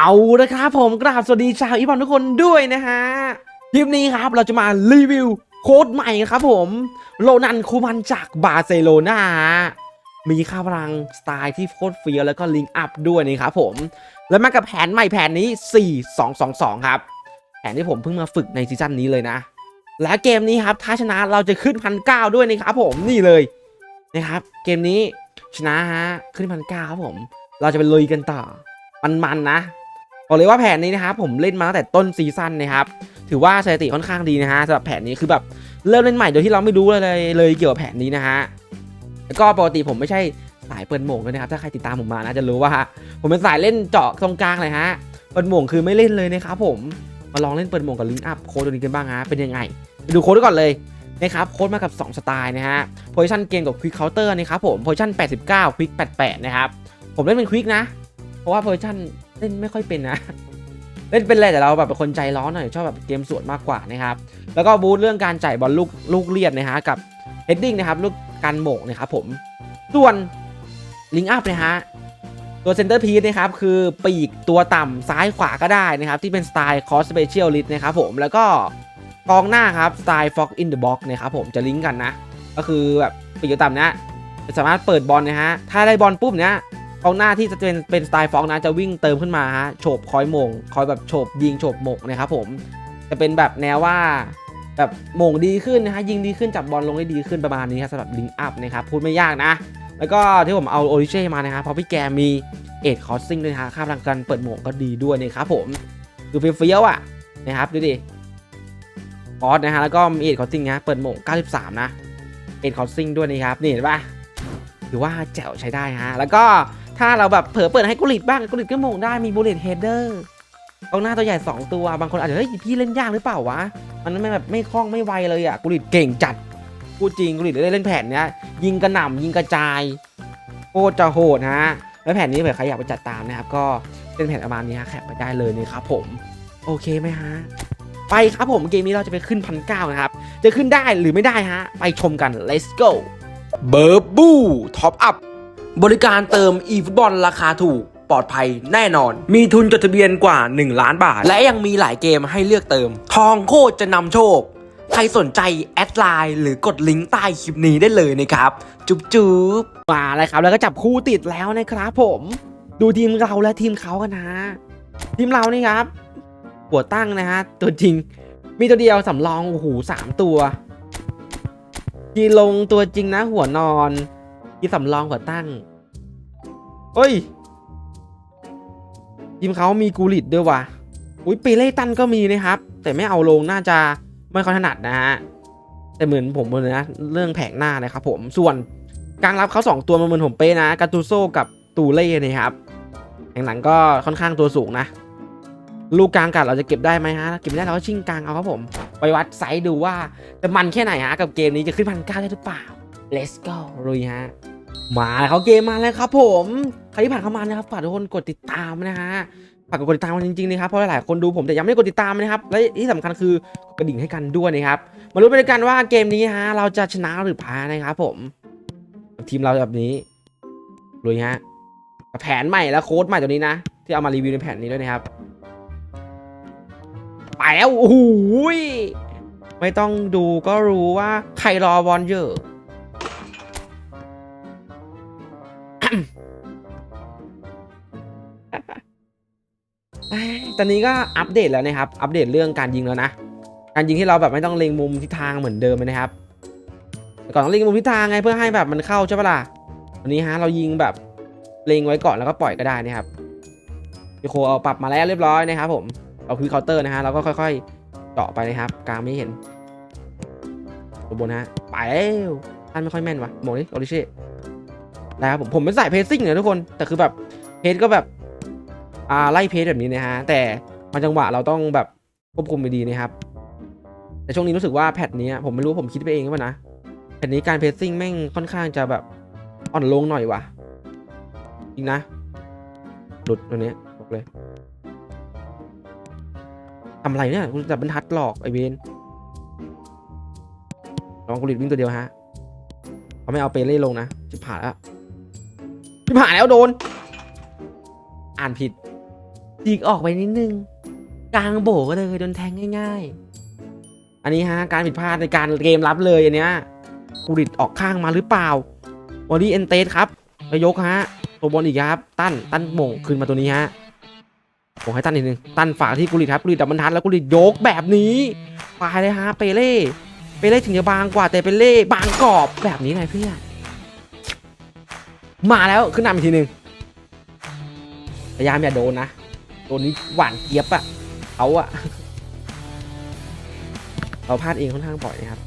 เอาละครับผมกราบสวัสดีชาวอีบอลทุกคนด้วยนะฮะคลิปนี้ครับเราจะมารีวิวโค้ดใหม่ครับผมโรนันคูมันจากบาร์เซโลนามีค่าพลังสไตล์ที่โคตรเฟี้ยวแล้วก็ลิงอัพด้วยนี่ครับผม แล้วมากับแผนใหม่แผนนี้ 4-2-2-2 ครับ แผนที่ผมเพิ่งมาฝึกในซีซั่นนี้เลยนะ และเกมนี้ครับถ้าชนะเราจะขึ้นพันเก้าด้วยนะครับผมนี่เลยนะครับ เกมนี้ชนะฮะขึ้นพันเก้าครับผม เราจะไปลุยกันต่อมันๆนะ บอกเลยว่าแผนนี้นะครับผมเล่นมาตั้งแต่ต้นซีซั่นนะครับถือว่าสถิติค่อนข้างดีนะฮะสำหรับแผนนี้คือแบบเริ่มเล่นใหม่โดยที่เราไม่รู้เลยเลยเกี่ยวกับแผนนี้นะฮะแล้วก็ปกติผมไม่ใช่สายเปิดหม่งด้วยนะครับถ้าใครติดตามผมมานะจะรู้ว่า ผมเป็นสายเล่นเจาะตรงกลางเลยฮะเปิดหม่งคือไม่เล่นเลยนะครับผมมาลองเล่นเปิดหม่งกับลิงก์อัพโค้ดตัวนี้กันบ้างฮะเป็นยังไงไปดูโค้ดก่อนเลยนะครับโค้ดมากับ 2 สไตล์นะฮะโพซิชันเกมกับควิกเคาน์เตอร์นะครับผมโพซิชัน89ควิก88 นะครับ ผมเล่นเป็นควิกนะ เพราะว่าโพซิชัน เล่นไม่ค่อยเป็นนะเล่นเป็นแหละแต่เราแบบเป็นคนใจร้อนหน่อยชอบแบบเกมสวนมากกว่านะครับแล้วก็บูทเรื่องการจ่ายบอลลูกลูกเลียดนะฮะกับเฮดดิ้งนะครับลูกการโหม่งนะครับผมส่วนลิงอัพนะฮะตัวเซนเตอร์พีซนะครับคือปีกตัวต่ำซ้ายขวาก็ได้นะครับที่เป็นสไตล์คอสเปเชียลลิสนะครับผมแล้วก็กองหน้าครับสไตล์ฟ็อกอินเดอะบ็อกนะครับผมจะลิงก์กันนะ ก็คือแบบปีกตัวต่ำนะจะสามารถเปิดบอลนะฮะถ้าได้บอลปุ๊บเนี้ย กองหน้าที่จะเป็นเป็นสไตล์ฟองนะจะวิ่งเติมขึ้นมาฮะโฉบคอยโมง คอยแบบโฉบยิงโฉบหมกนะครับผมจะเป็นแบบแนวว่าแบบโมงดีขึ้นนะฮะยิงดีขึ้นจับบอลลงได้ดีขึ้นประมาณนี้ครับสำหรับลิงอัพนะครับพูดไม่ยากนะ แล้วก็ที่ผมเอาโอริเช่มานะครับเพราะพี่แกมีเอ็ดคอสซิ่งด้วยนะฮะค่าพลังการเปิดโมงก็ดีด้วยนะครับผมดูเฟี้ยวๆอะนะครับดูดิคอสนะฮะแล้วก็มีเอ็ดคอสซิ่งนะเปิดโมง93 นะเอ็ดคอสซิ่งด้วยนะครับนี่เห็นปะถือว่าแจ๋วใช้ได้ฮะแล้วก็ ถ้าเราแบบเผลอเปิดให้กุลิตบ้างกุลิตก็โมงได้มีบูเลตเฮดเดอร์กองหน้าตัวใหญ่ 2 ตัว บางคนอาจจะเฮ้ยพี่เล่นยากหรือเปล่าวะ มันไม่แบบไม่คล่องไม่ไวเลยอะกุลิตเก่งจัดพูดจริงกุลิตได้เล่นแผนเนี้ยยิงกระหน่ำยิงกระจายโคตรจะโหดฮะแล้วแผนนี้เผื่อใครอยากไปจัดตามนะครับก็เป็นแผนประมาณนี้ฮะแคปไปได้เลยนะครับผม โอเคไหมฮะไปครับผมเกมนี้เราจะไปขึ้นพันเก้านะครับ จะขึ้นได้หรือไม่ได้ฮะ ไปชมกัน let's go เบอร์บูท็อปอัพ บริการเติม eFootball ราคาถูกปลอดภัยแน่นอน มีทุนจดทะเบียนกว่า 1 ล้านบาท และยังมีหลายเกมให้เลือกเติม ทองโคตรจะนำโชค ใครสนใจแอดไลน์หรือกดลิงก์ใต้คลิปนี้ได้เลยนะครับ จุ๊บจุ๊บมาเลยครับ แล้วก็จับคู่ติดแล้วนะครับผม ดูทีมเราและทีมเขากันนะ ทีมเรานี่ครับ หัวตั้งนะฮะ ตัวจริง มีตัวเดียวสำรองโอ้โหสามตัวกีลงตัวจริงนะ หัวนอนที่สำรองหัวตั้ง เฮ้ยทีมเขามีกูริดด้วยว่ะอุ้ยปีเล่ตันก็มีนะครับ แต่ไม่เอาลงน่าจะไม่ค่อยถนัดนะฮะแต่เหมือนผมเลยนะเรื่องแผงหน้านะครับผมส่วนกลางรับเขาสองตัวมาเหมือนผมเป้นะกาตูโซกับตูเล่นะครับแห่งหลังก็ค่อนข้างตัวสูงนะ ลูกกลางกัดเราจะเก็บได้ไหมฮะเก็บไม่ได้เราก็ชิงกลางเอาครับผม ไปวัดไซส์ดูว่าจะมันแค่ไหนฮะกับเกมนี้จะขึ้นพันเก้าได้หรือเปล่า let's go ลุยฮะมาเขาเกมมาแล้วครับผม รที่ผ่านเข้ามานะครับฝากทุกคนกดติดตามนะฮะฝากกดติดตามกันจริงๆนะครับเพราะหลายๆคนดูผมแต่ยังไม่กดติดตามนะครับและที่สำคัญคือกระดิ่งให้กันด้วยนะครับมารู้ไปด้วยกันว่าเกมนี้ฮะเราจะชนะหรือแพ้นะครับผม ทีมเราแบบนี้ลุยฮะแผนใหม่และโค้ดใหม่ตัวนี้นะ ที่เอามารีวิวในแผนนี้ด้วยนะครับไปแล้วโอ้โหยไม่ต้องดูก็รู้ว่าใครรอบอลเยอะ ตอนนี้ก็อัปเดตแล้วนะครับ อัปเดตเรื่องการยิงแล้วนะ การยิงที่เราแบบไม่ต้องเล็งมุมทิศทางเหมือนเดิมนะครับก่อนต้องเล็งมุมทิศทางไงเพื่อให้แบบมันเข้าใช่ปะล่ะวันนี้ฮะเรายิงแบบเล็งไว้ก่อนแล้วก็ปล่อยก็ได้นะครับพี่โคเอาปรับมาแล้วเรียบร้อยนะครับ ผมเอาควิกเคาน์เตอร์นะฮะเราก็ค่อยๆเจาะไปนะครับ กลางไม่เห็นตัวบนฮะไปแล้วท่านไม่ค่อยแม่นวะโมงดิโอริเช่แล้วผมผมเป็นสายเพซซิ่งเนี่ยทุกคนแต่คือแบบเพจก็แบบ อ่าไล่เพจแบบนี้นะฮะแต่บางจังหวะเราต้องแบบควบคุมไปดีนะครับ แต่ช่วงนี้รู้สึกว่าแพทนี้ผมไม่รู้ผมคิดไปเองว่านะแพทนี้การเพจซิ่งแม่งค่อนข้างจะแบบอ่อนลงหน่อยว่ะจริงนะหลุดตัวนี้บอกเลยทำอะไรเนี่ยคุณจับบรรทัดหลอกไอเวนลองกุลิตวิ่งตัวเดียวฮะเขาไม่เอาเปเล่ลงนะจิบผ่านแล้วจิบผ่านแล้วโดน อ่านผิด ฉีกออกไปนิดนึง กลางโบก็เลยโดนแทงง่าย ๆ อันนี้ฮะการผิดพลาดในการเกมรับเลยอันเนี้ยกูริดออกข้างมาหรือเปล่าบอดี้เอนเตสครับไปยกฮะตัวบอลอีกครับตั้นตั้นโมงคืนมาตัวนี้ฮะผมให้ตั้นอีกนึงตั้นฝากที่กุริดครับกุริดดับบรรทัดแล้วกุริดยกแบบนี้ไปเลยฮะเปเล่เปเล่ถึงจะบางกว่าแต่เปเล่บางกรอบแบบนี้ไงเพื่อนมาแล้วขึ้นนำอีกทีหนึ่งพยายามอย่าโดนนะ โดนนี้หวานเกียบอะเขาอะเราพลาดเองค่อนข้างบ่อยนะครับ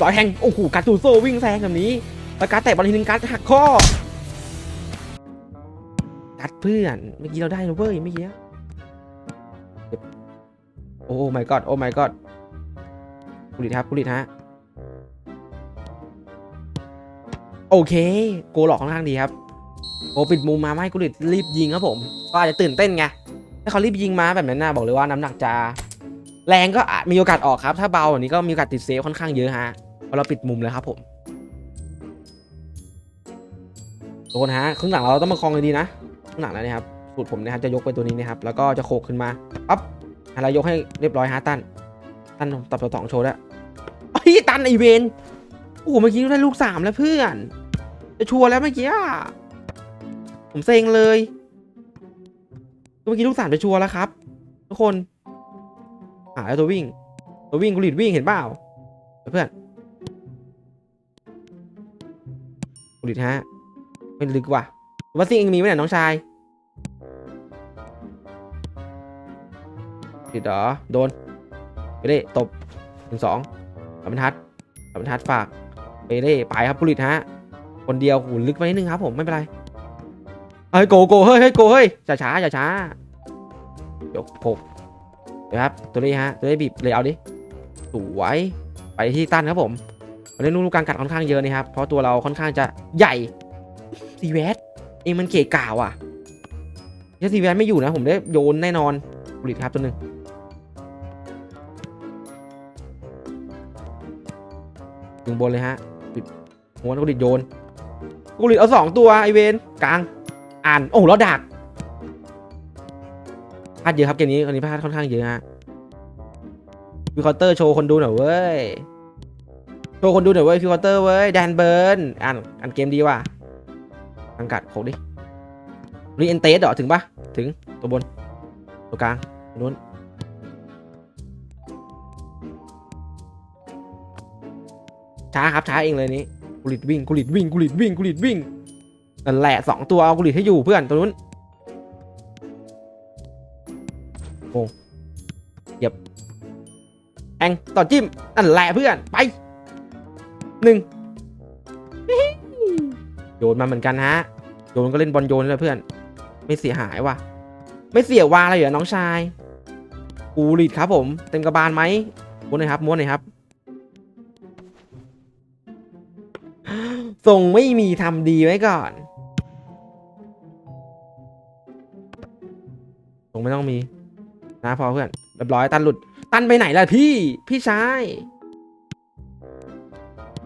ต่อยแทงโอ้โหการ์ตูโซวิ่งแซงแบบนี้แล้วการแตะบอลทีนึงการหักข้อกัดเพื่อนเมื่อกี้เราได้นะเว้ยเมื่อกี้โอ้ my god โอ้ my god กุลิตครับกุลิตฮะโอเค โกหลอกค่อนข้างดีครับ โอ้ปิดมุมมาไม่ให้กุลิตรีบยิงครับผมก็อาจจะตื่นเต้นไงถ้าเขารีบยิงมาแบบนั้นนะบอกเลยว่าน้ำหนักจะแรงก็อาจมีโอกาสออกครับ ถ้าเบาแบบนี้ก็มีโอกาสติดเซฟค่อนข้างเยอะฮะพราะเราปิดมุมเลยครับผมทุกคนฮะครึ่งหลังเราต้องมาคลองเลยดีนะครึ่งหลังแล้วนะครับสูตรผมนะครับจะยกไปตัวนี้นะครับแล้วก็จะโขกขึ้นมาปั๊บแล้วยกให้เรียบร้อยฮะตันตันตับตัวสองโชว์แล้วไอ้ตันไอเวนโอ้โหเมื่อกี้ได้ลูกสามแล้วเพื่อน จะชัวร์แล้วเมื่อกี้อะ ผมเซ็งเลยเมื่อกี้ลูกสามจะชัวร์แล้วครับ ทุกคนหาแล้วตัววิ่ง ตัววิ่งกูหลีดวิ่งเห็นเปล่าเพื่อนกูหลีดฮะไม่ลึกว่ะว่าซิงเองมีไหมเนี่ยน้องชายติดเหรอ โดนไปเล่ตบหนึ่งสองสามบรรทัดสามบรรทัดฝากไปเล่ไปครับกูหลีดฮะ คนเดียวหูลึกไปนิดนึงครับผมไม่เป็นไร เฮ้ยโกโกเฮ้ยเฮ้ยโกเฮ้ยอย่าช้าอย่าช้ายกโผกเดี๋ยวครับตัวนี้ฮะตัวนี้บีบเลยเอาดิสวยไปที่ตั้นครับผมวันนี้ลูกการกัดค่อนข้างเยอะนะครับเพราะตัวเราค่อนข้างจะใหญ่ซีเวสเองมันเกะกาวอะถ้าซีเวสไม่อยู่นะผมได้โยนแน่นอนผลิตครับตัวหนึ่งถึงบนเลยฮะปิดหัวกุลิตโยนกุลิตเอาสองตัวไอเวนกลาง อ่านโอ้โหแล้วดักพลาดเยอะครับเกมนี้อันนี้พลาดค่อนข้างเยอะฮะฟิวคอเตอร์โชว์คนดูหน่อยเว้ยโชว์คนดูหน่อยเว้ยฟิวคอเตอร์เว้ยแดนเบิร์นอ่านอ่านเกมดีว่ะอังกัดโคกดิรีเอนเตสเหรอถึงปะถึงตัวบน ตัวกลางนู้นช้าครับช้าเองเลยนี้กุลิดวิ่งกุลิดวิ่งกุลิดวิ่งกุลิดวิ่ง นั่นแหละสองตัวเอากุลิดให้อยู่เพื่อนตัวนู้นโอ้ยแองต่อจิ้มนั่นแหละเพื่อนไปหนึ่งโยนมาเหมือนกันฮะโยนก็เล่นบอลโยนเลยเพื่อน ไม่เสียหายว่ะ ไม่เสียวาอะไรเหรอน้องชายกูรีดครับผม เต็มกระบาลไหมม้วนหน่อยครับม้วนหน่อยครับ ส่งไม่มีทำดีไว้ก่อนส่งไม่ต้องมี นะพอเพื่อนเรียบร้อยตันหลุด ตันไปไหนล่ะพี่ พี่ชาย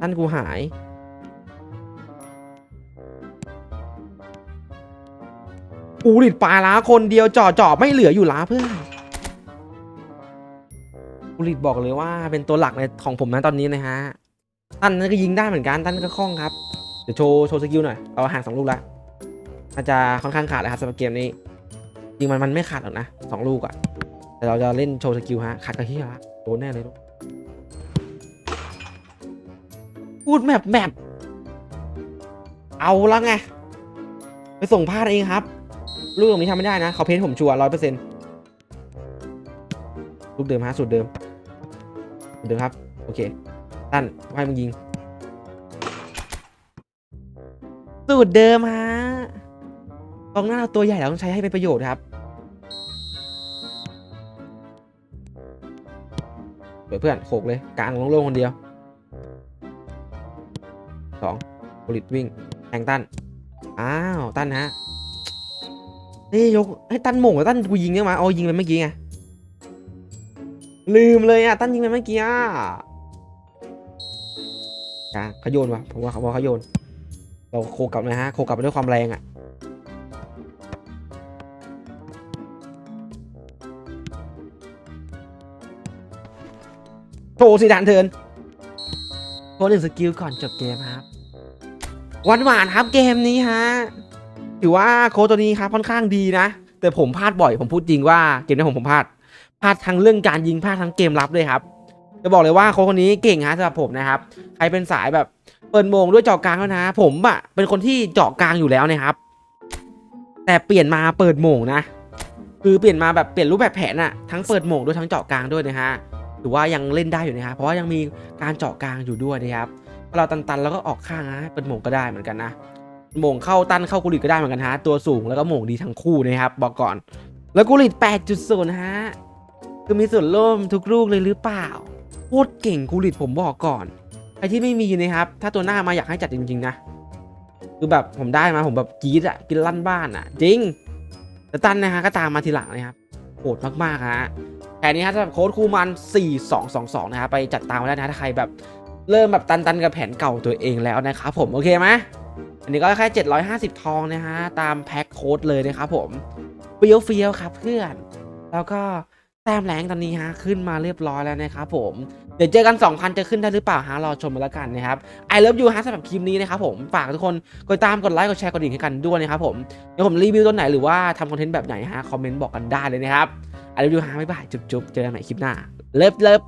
ตันกูหายกูหลิดปลาล้าคนเดียวจ่อจ่อไม่เหลืออยู่ล้าเพื่อนกูหลิดบอกเลยว่าเป็นตัวหลักในของผมนะตอนนี้นะฮะ ตันนั่นก็ยิงได้เหมือนกันตันก็คล่องครับเดี๋ยวโชว์โชว์สกิลหน่อยเอาห่างสองลูกละน่าจจะค่อนข้างขาดเลยครับสำหรับเกมนี้จริงมันมันไม่ขาดหรอกนะสองลูกอะแต่เราจะเล่นโชว์สกิลฮะขัดกับเฮียฮะโดนแน่เลยลูกพูดแมปแมปเอาละไงไปส่งพลาดเองครับ ลูกตรงนี้ทำไม่ได้นะเขาเพ้นผมชัวร์ร้อยเปอร์เซ็นต์ลูกเดิมฮะสูตรเดิมเดิมครับ โอเค ตั้นให้มึงยิง สูตรเดิมฮะกองหน้าเราตัวใหญ่เราต้องใช้ให้เป็นประโยชน์ครับเดี๋ยวเพื่อนโขกเลย กลางโล่งๆคนเดียวสองบริตวิ่งแทงตั้น อ้าว ตั้นฮะนี่ยกให้ตั้นหม่งแล้วตั้นกูยิงเนี่ยมาเอายิงไปเมื่อกี้ไงลืมเลยอะตั้นยิงไปเมื่อกี้อะ กลาขยโยนวะผมว่าเขาบอกขยโยน เราโคกลับนะฮะโคกลับด้วยความแรงอะโถสีดานเทินโคหนึ่งสกิลก่อนจบเกมครับหวานหวานครับเกมนี้ฮะถือว่าโคตัวนี้ครับค่อนข้างดีนะ แต่ผมพลาดบ่อยผมพูดจริงว่าเกมนี้ผมผมพลาดพลาดทั้งเรื่องการยิงพลาดทั้งเกมรับเลยครับ จะบอกเลยว่าโค้ชคนนี้เก่งฮะสำหรับผมนะครับ ใครเป็นสายแบบเปิดโมงด้วยเจาะกลางแล้วนะ ผมอะเป็นคนที่เจาะกลางอยู่แล้วนะครับ แต่เปลี่ยนมาเปิดโมงนะ คือเปลี่ยนมาแบบเปลี่ยนรูปแบบแผนอะทั้งเปิดโมงด้วยทั้งเจาะกลางด้วยนะฮะถือว่ายังเล่นได้อยู่นะครับเพราะว่ายังมีการเจาะกลางอยู่ด้วยนะครับถ้าเราตันๆแล้วก็ออกข้างนะเปิดโมงก็ได้เหมือนกันนะโมงเข้าตันเข้ากุลิตก็ได้เหมือนกันฮะตัวสูงแล้วก็โมงดีทั้งคู่นะครับบอกก่อน แล้วกุลิต8.0นะฮะคือมีส่วนร่วมทุกลูกเลยหรือเปล่า คตรเก่งกูริดผมบอกก่อนใครที่ไม่มีนะครับ ถ้าตัวหน้ามาอยากให้จัดจริง ๆ นะ คือแบบผมได้มาผมแบบกรีดอะกินลั่นบ้านอะจริงแต่ตันนะฮะก็ตามมาทีหลังนะครับโหดมากๆฮะแผนนี้ฮะสำหรับโค้ดคูมัน 4222 นะครับไปจัดตามมาได้นะถ้าใครแบบเริ่มแบบตันๆกับแผนเก่าตัวเองแล้วนะครับผมโอเคไหมอันนี้ก็แค่ 750 ทองนะฮะตามแพ็คโค้ดเลยนะครับผมเฟี้ยวเฟี้ยวครับเพื่อน แล้วก็แต้มแรงตอนนี้ฮะขึ้นมาเรียบร้อยแล้วนะครับผม เดี๋ยวเจอกัน 2,000 จะขึ้นได้หรือเปล่าฮะรอชมกันแล้วกันนะครับไอเลิฟยูฮะสำหรับคลิปนี้นะครับผมฝากทุกคนกดตามกดไลค์กดแชร์กดดิ่งให้กันด้วยนะครับผมเดี๋ยวผมรีวิวตัวไหนหรือว่าทำคอนเทนต์แบบไหนฮะคอมเมนต์บอกกันได้เลยนะครับไอเลิฟยูฮะบ๊ายบายจุ๊บๆเจอกันใหม่คลิปหน้าเลิฟเลิฟ